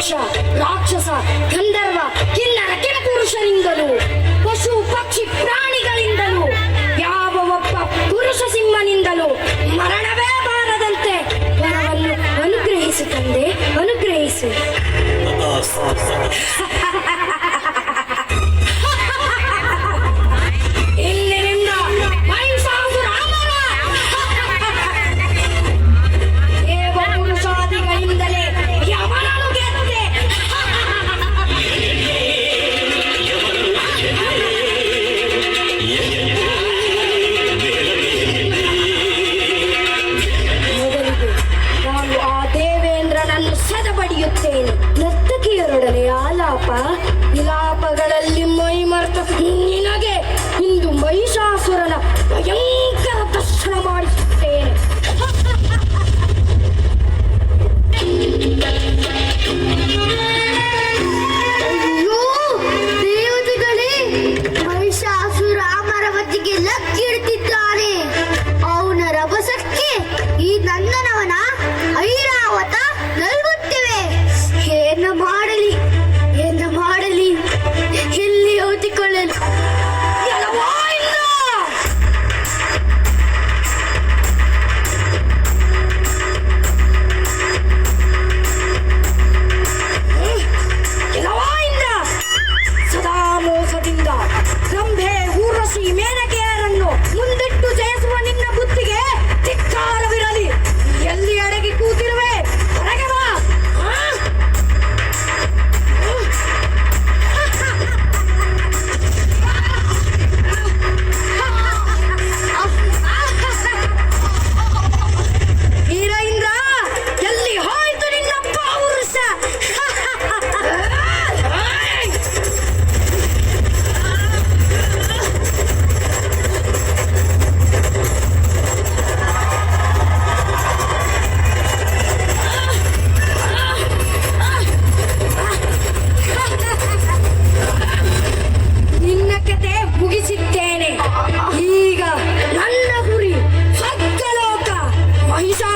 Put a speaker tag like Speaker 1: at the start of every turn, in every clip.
Speaker 1: ರಾಕ್ಷಸ ಗಂಧರ್ವ ಕಿನ್ನರ ಕೆಂಪುರುಷರಿಂದಲೂ. ಮಾಡಿಸುತ್ತೇನೆ
Speaker 2: ಅಯ್ಯೋ ದೇವತೆಗಳೇ ಮಹಿಷಾಸುರ ಅಮರವತಿಗೆ
Speaker 3: ಲಗ್ಗಿಡ್ತೀವಿ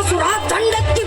Speaker 3: சுராசுரா தண்டத்தில்